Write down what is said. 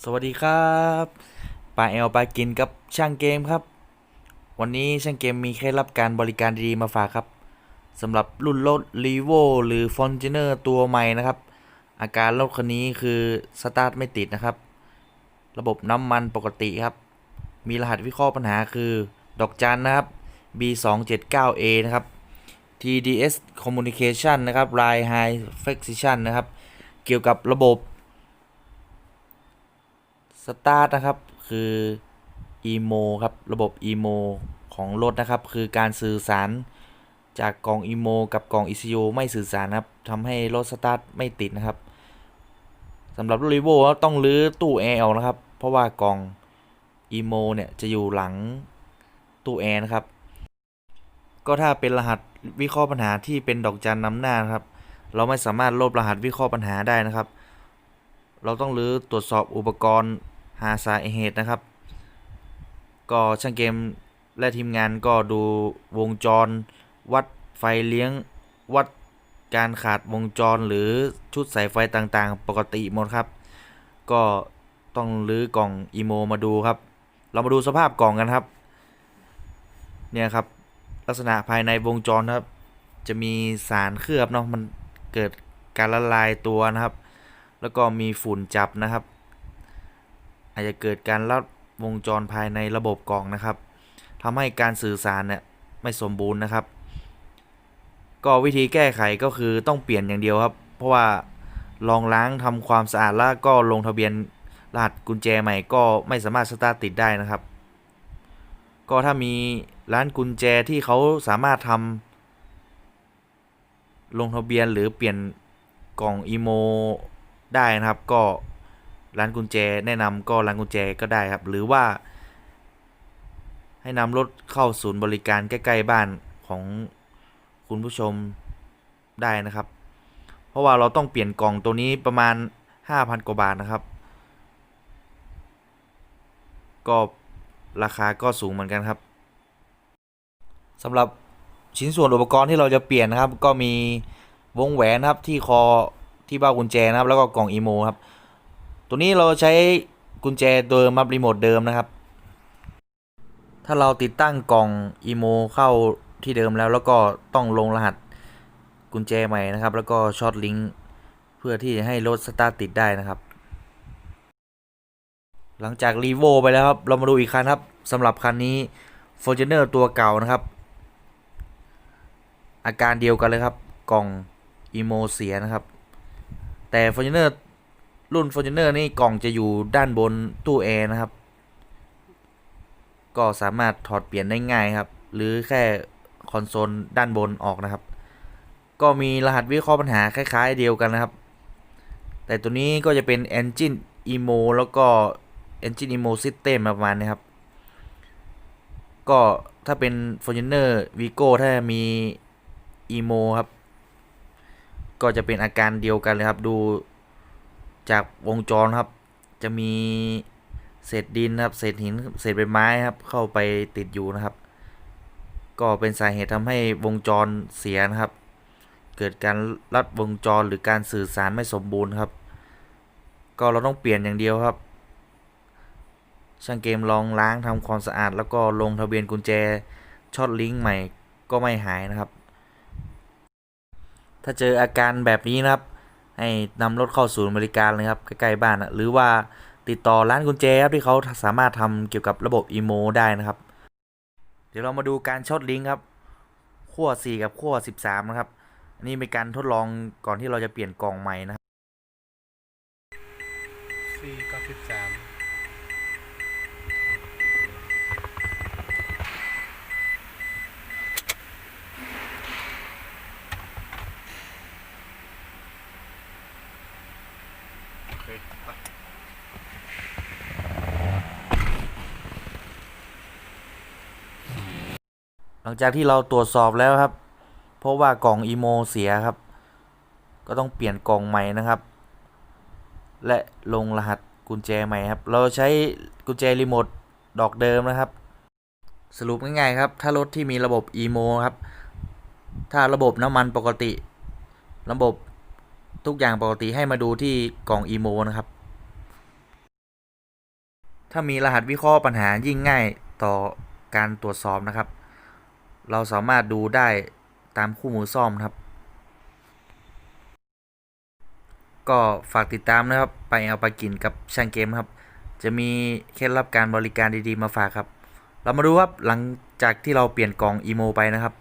สวัสดีครับป่าแอลปากินกับช่างเกมครับ วันนี้ช่างเกมมีเคล็ดลับการบริการดีๆมาฝากครับสำหรับรุ่นรถ r e v o หรือ f o r t u n e r ตัวใหม่นะครับ อาการรถคันนี้คือสตาร์ทไม่ติดนะครับ ระบบน้ำมันปกติครับ มีรหัสวิเคราะห์ปัญหาคือดอกจันนะครับ B279A นะครับ TDS Communication นะครับ Line High Precision นะครับ เกี่ยวกับระบบ สตาร์ทนะครับคือ EMO ครับระบบ EMO ของรถนะครับ คือการสื่อสารจากกล่อง EMO กับกล่อง ECU ไม่สื่อสารครับทำให้รถสตาร์ทไม่ติดนะครับสำหรับรถ r ีโวต้องรื้อตู้แอร์ออกนะครับ เพราะว่ากล่อง EMO เนี่ยจะอยู่หลังตู้แอร์นะครับ ก็ถ้าเป็นรหัสวิเคราะห์ปัญหาที่เป็นดอกจันนำหน้านะครับ เราไม่สามารถลบรหัสวิเคราะห์ปัญหาได้นะครับ เราต้องรื้อตรวจสอบอุปกรณ์ หาสาเหตุนะครับ ก็ช่างเกมและทีมงานก็ดูวงจร วัดไฟเลี้ยงวัดการขาดวงจรหรือชุดสายไฟต่างๆ ปกติหมดครับ ก็ต้องรื้อกล่องอีโมมาดูครับ เรามาดูสภาพกล่องกันครับ เนี่ยครับลักษณะภายในวงจรครับ จะมีสารเคลือบเนาะมันเกิดการละลายตัวนะครับ แล้วก็มีฝุ่นจับนะครับ อาจจะเกิดการลัดวงจรภายในระบบกล่องนะครับทำให้การสื่อสารเนี่ยไม่สมบูรณ์นะครับ ก็วิธีแก้ไขก็คือต้องเปลี่ยนอย่างเดียวครับ เพราะว่าลองล้างทำความสะอาดแล้วก็ลงทะเบียนรหัสกุญแจใหม่ก็ไม่สามารถสตาร์ทติดได้นะครับ ก็ถ้ามีร้านกุญแจที่เขาสามารถทำลงทะเบียนหรือเปลี่ยนกล่องอีโมได้นะครับก็ ร้านกุญแจแนะนำก็ร้านกุญแจก็ได้ครับ หรือว่า ให้นำรถเข้าศูนย์บริการใกล้ ๆ บ้านของคุณผู้ชมได้นะครับ เพราะว่าเราต้องเปลี่ยนกล่องตัวนี้ประมาณ 5,000 กว่าบาทนะครับ ก็ราคาก็สูงเหมือนกันครับสำหรับชิ้นส่วนอุปกรณ์ที่เราจะเปลี่ยนนะครับ ก็มีวงแหวนครับที่คอที่เบ้ากุญแจนะครับ แล้วก็กล่องอีโมครับ ตัวนี้เราใช้กุญแจเดิมครับรีโมทเดิมนะครับ ถ้าเราติดตั้งกล่องอีโมเข้าที่เดิมแล้วแล้วก็ต้องลงรหัสกุญแจใหม่นะครับ แล้วก็ช็อตลิงก์เพื่อที่จะให้รถสตาร์ทติดได้นะครับ หลังจากรีโวไปแล้วครับ เรามาดูอีกคันครับสำหรับคันนี้ f o r t u n e r ตัวเก่านะครับ อาการเดียวกันเลยครับ กล่องอีโมเสียนะครับ แต่ f o r t u n e r รุ่น f o r t u n e r นี่กล่องจะอยู่ด้านบนตู้แอร์นะครับ ก็สามารถถอดเปลี่ยนได้ง่ายครับ หรือแค่คอนโซลด้านบนออกนะครับ ก็มีรหัสวิเคราะห์ปัญหาคล้าย ๆ เดียวกันนะครับ แต่ตัวนี้ก็จะเป็น Engine Emo แล้วก็ Engine Emo System ประมาณนี้ครับ ก็ถ้าเป็น Fortuner Vigo ถ้ามี Emo ครับ ก็จะเป็นอาการเดียวกันเลยครับดู จากวงจรครับ จะมีเศษดินครับ เศษหิน เศษใบไม้ครับ เข้าไปติดอยู่นะครับ ก็เป็นสาเหตุทำให้วงจรเสียนะครับ เกิดการลัดวงจรหรือการสื่อสารไม่สมบูรณ์ครับ ก็เราต้องเปลี่ยนอย่างเดียวครับ ช่างเกมลองล้างทำความสะอาด แล้วก็ลงทะเบียนกุญแจช็อตลิงก์ใหม่ก็ไม่หายนะครับ ถ้าเจออาการแบบนี้นะครับ ให้นำรถเข้าศูนย์บริการเลยครับ ใกล้ๆบ้านนะหรือว่าติดต่อร้านกุญแจครับที่เขาสามารถทำเกี่ยวกับระบบอีโมได้นะครับ เดี๋ยวเรามาดูการช็อตลิงครับขั้ว4 กับขั้ว13 นะครับ อันนี้เป็นการทดลองก่อนที่เราจะเปลี่ยนกล่องใหม่นะครับ4กับ13 เลยหลังจากที่เราตรวจสอบแล้วครับ เพราะว่ากล่องอีโมเสียครับ ก็ต้องเปลี่ยนกล่องใหม่นะครับ และลงรหัสกุญแจใหม่ครับ เราใช้กุญแจรีโมทดอกเดิมนะครับ สรุปง่ายๆครับ ถ้ารถที่มีระบบอีโมครับ ถ้าระบบน้ำมันปกติ ระบบ ทุกอย่างปกติให้มาดูที่กล่องอีโมนะครับ ถ้ามีรหัสวิเคราะห์ปัญหายิ่งง่ายต่อการตรวจสอบนะครับ เราสามารถดูได้ตามคู่มือซ่อมครับ ก็ฝากติดตามนะครับ ไปเอาไปกินกับช่างเกมครับ จะมีเคล็ดลับการบริการดีๆมาฝากครับ เรามาดูครับหลังจากที่เราเปลี่ยนกล่องอีโมไปนะครับ